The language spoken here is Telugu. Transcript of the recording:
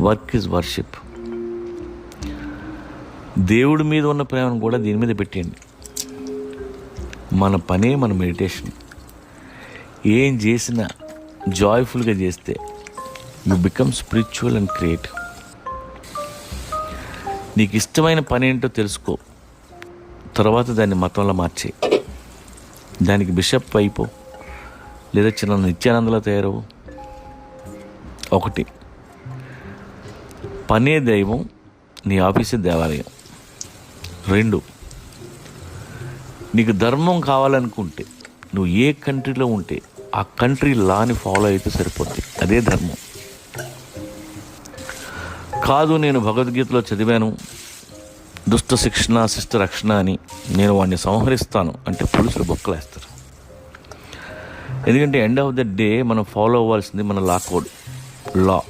వర్క్ ఇస్ వర్షిప్ దేవుడి మీద ఉన్న ప్రేమను కూడా దీని మీద పెట్టేయండి. మన పనే మన మెడిటేషన్ ఏం చేసినా జాయ్ఫుల్గా చేస్తే you become spiritual and creative నీకు ఇష్టమైన పని ఏంటో తెలుసుకో. తర్వాత దాన్ని మతంలో మార్చే దానికి బిషప్ అయిపో. లేదా చిన్న నిత్యానందలో తయారవు. ఒకటి పనే దైవం నీ ఆఫీసే దేవాలయం. రెండు నీకు ధర్మం కావాలనుకుంటే నువ్వు ఏ కంట్రీలో ఉంటే ఆ కంట్రీ లాని ఫాలో అయితే సరిపోద్ది. అదే ధర్మం. కాదు నేను భగవద్గీతలో చదివాను దుష్ట శిక్షణ శిష్ట రక్షణ అని నేను వాడిని సంహరిస్తాను అంటే పులుసులు బొక్కలేస్తారు. ఎందుకంటే ఎండ్ ఆఫ్ ద డే మనం ఫాలో అవ్వాల్సింది మన లా కోడ్ లా.